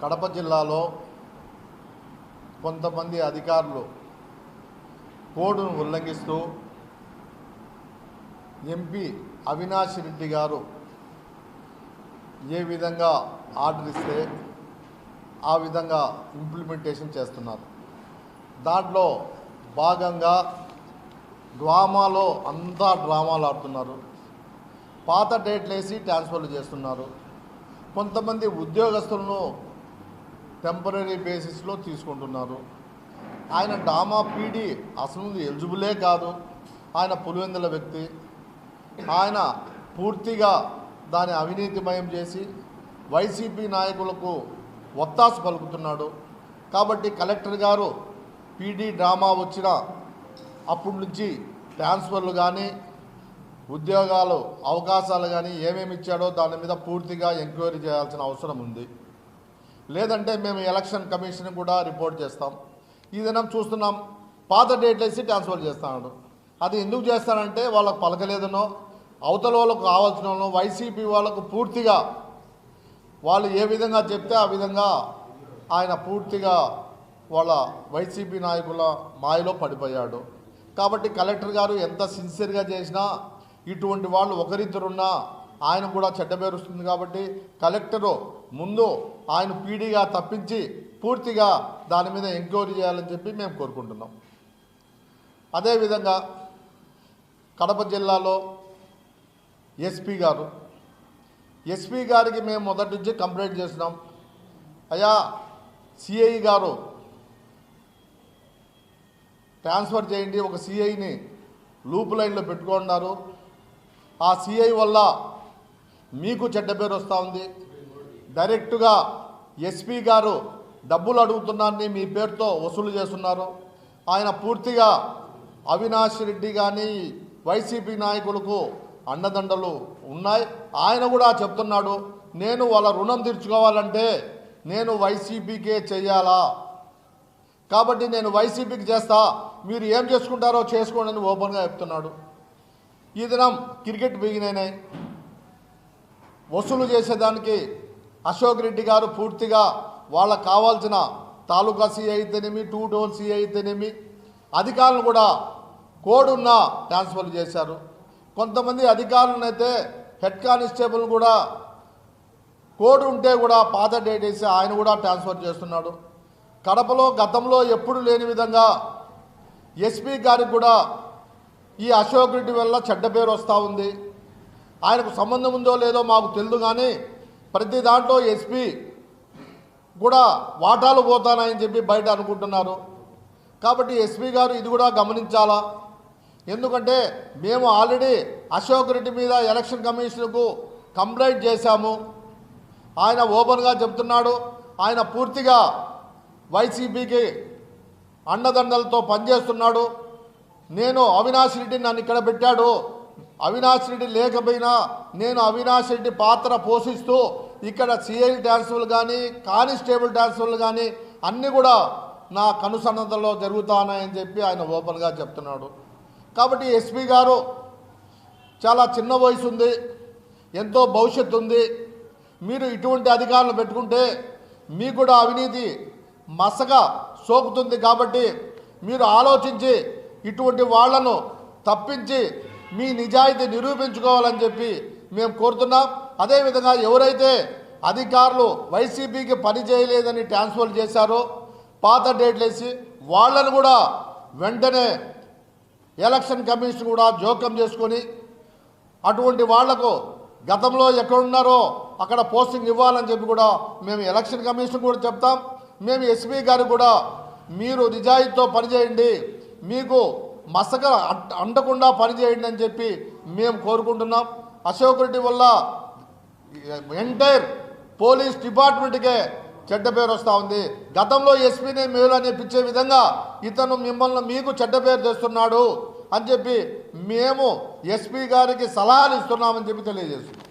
కడప జిల్లాలో కొంతమంది అధికారులు కోడ్ను ఉల్లంఘిస్తూ ఎంపీ అవినాష్ రెడ్డి గారు ఏ విధంగా ఆర్డర్ ఇస్తే ఆ విధంగా ఇంప్లిమెంటేషన్ చేస్తున్నారు. దాంట్లో భాగంగా డ్రామాలో అంతా డ్రామాలు ఆడుతున్నారు. పాత డేట్లు వేసి ట్రాన్స్ఫర్లు చేస్తున్నారు. కొంతమంది ఉద్యోగస్తులను టెంపరీ బేసిస్లో తీసుకుంటున్నారు. ఆయన డామా పీడి అసలు ఎలిజిబులే కాదు. ఆయన పులివెందుల వ్యక్తి. ఆయన పూర్తిగా దాన్ని అవినీతిమయం చేసి వైసీపీ నాయకులకు ఒత్తాసు పలుకుతున్నాడు. కాబట్టి కలెక్టర్ గారు పీడీ డ్రామా వచ్చిన అప్పటి నుంచి ట్రాన్స్ఫర్లు కానీ ఉద్యోగాలు అవకాశాలు కానీ ఏమేమి ఇచ్చాడో దాని మీద పూర్తిగా ఎంక్వైరీ చేయాల్సిన అవసరం ఉంది. లేదంటే మేము ఎలక్షన్ కమిషన్ కూడా రిపోర్ట్ చేస్తాం. ఈ చూస్తున్నాం పాత డేట్లు వేసి ట్రాన్స్ఫర్ చేస్తున్నాడు అది ఎందుకు చేస్తానంటే వాళ్ళకు పలకలేదనో అవతల వాళ్ళకు కావాల్సిన వైసీపీ వాళ్ళకు పూర్తిగా వాళ్ళు ఏ విధంగా చెప్తే ఆ విధంగా ఆయన పూర్తిగా వాళ్ళ వైసీపీ నాయకుల మాయలో పడిపోయాడు. కాబట్టి కలెక్టర్ గారు ఎంత సిన్సియర్గా చేసినా ఇటువంటి వాళ్ళు ఒకరిద్దరున్నా ఆయన కూడా చెడ్డ పేరుస్తుంది కాబట్టి కలెక్టరు ముందు ఆయన పీడీగా తప్పించి పూర్తిగా దాని మీద ఎంక్వైరీ చేయాలని చెప్పి మేము కోరుకుంటున్నాం. అదేవిధంగా కడప జిల్లాలో ఎస్పీ గారు ఎస్పీ గారికి మేము మొదటి నుంచి కంప్లైంట్ చేసినాం. అయ్యా సిఐ గారు ట్రాన్స్ఫర్ చేయండి ఒక సిఐని లూప్ లైన్లో పెట్టుకున్నారు ఆ సిఐ వల్ల మీకు చెడ్డ పేరు వస్తూ ఉంది. డైరెక్ట్గా ఎస్పీ గారు డబ్బులు అడుగుతున్నారని మీ పేరుతో వసూలు చేస్తున్నారు. ఆయన పూర్తిగా అవినాష్ రెడ్డి కానీ వైసీపీ నాయకులకు అండదండలు ఉన్నాయి. ఆయన కూడా చెప్తున్నాడు నేను వాళ్ళ రుణం తీర్చుకోవాలంటే నేను వైసీపీకే చేయాలా? కాబట్టి నేను వైసీపీకి చేస్తా. మీరు ఏం చేసుకుంటారో చేసుకోండి అని ఓపెన్గా చెప్తున్నాడు. ఈ దినం క్రికెట్ బిగినైనాయి. వసూలు చేసేదానికి అశోక్ రెడ్డి గారు పూర్తిగా వాళ్ళకు కావాల్సిన తాలూకా సీఐ అయితేనేమి టూ టోన్ సీఐ అయితేనేమి అధికారులను కూడా కోడ్ ఉన్న ట్రాన్స్ఫర్ చేశారు. కొంతమంది అధికారులను అయితే హెడ్ కానిస్టేబుల్ కూడా కోడ్ ఉంటే కూడా పాత డేట్ వేసి ఆయన కూడా ట్రాన్స్ఫర్ చేస్తున్నాడు. కడపలో గతంలో ఎప్పుడు లేని విధంగా ఎస్పీ గారికి కూడా ఈ అశోక్ రెడ్డి వల్ల చెడ్డ పేరు వస్తూ ఉంది. ఆయనకు సంబంధం ఉందో లేదో మాకు తెలియదు కానీ ప్రతి దాంట్లో ఎస్పీ కూడా వాటాలు పోతానని చెప్పి బయట అనుకుంటున్నారు. కాబట్టి ఎస్పీ గారు ఇది కూడా గమనించాలా? ఎందుకంటే మేము ఆల్రెడీ అశోక్ రెడ్డి మీద ఎలక్షన్ కమిషన్కు కంప్లైంట్ చేశాము. ఆయన ఓపెన్గా చెప్తున్నాడు. ఆయన పూర్తిగా వైసీపీకి అండదండలతో పనిచేస్తున్నాడు. నేను అవినాష్ రెడ్డి నన్ను ఇక్కడ పెట్టాడు. అవినాష్ రెడ్డి లేకపోయినా నేను అవినాష్ రెడ్డి పాత్ర పోషిస్తూ ఇక్కడ సిఐ డ్యాన్సులు కానీ కానిస్టేబుల్ డ్యాన్సర్లు కానీ అన్నీ కూడా నా కనుసన్నతలో జరుగుతానని చెప్పి ఆయన ఓపెన్గా చెప్తున్నాడు. కాబట్టి ఎస్పీ గారు చాలా చిన్న వయసు ఉంది ఎంతో భవిష్యత్తు ఉంది. మీరు ఇటువంటి అధికారులు పెట్టుకుంటే మీకు కూడా అవినీతి మసగా సోకుతుంది కాబట్టి మీరు ఆలోచించి ఇటువంటి వాళ్ళను తప్పించి మీ నిజాయితీ నిరూపించుకోవాలని చెప్పి మేము కోరుతున్నాం. అదేవిధంగా ఎవరైతే అధికారులు వైసీపీకి పని చేయలేదని ట్రాన్స్ఫర్ చేశారో పాత డేట్లేసి వాళ్ళను కూడా వెంటనే ఎలక్షన్ కమిషన్ కూడా జోక్యం చేసుకొని అటువంటి వాళ్ళకు గతంలో ఎక్కడున్నారో అక్కడ పోస్టింగ్ ఇవ్వాలని చెప్పి కూడా మేము ఎలక్షన్ కమిషన్ కూడా చెప్తాం. మేము ఎస్పీ గారు కూడా మీరు నిజాయితీతో పనిచేయండి. మీకు మసక అంట- అంటకుండా పనిచేయండి అని చెప్పి మేము కోరుకుంటున్నాం. అశోక్ రెడ్డి వల్ల ఎంటైర్ పోలీస్ డిపార్ట్మెంట్కే చెడ్డ పేరు వస్తూ ఉంది. గతంలో ఎస్పీనే మేలు అని పిచ్చే విధంగా ఇతను మిమ్మల్ని మీకు చెడ్డ పేరు తెస్తున్నాడు అని చెప్పి మేము ఎస్పీ గారికి సలహాలు ఇస్తున్నామని చెప్పి తెలియజేస్తున్నాం.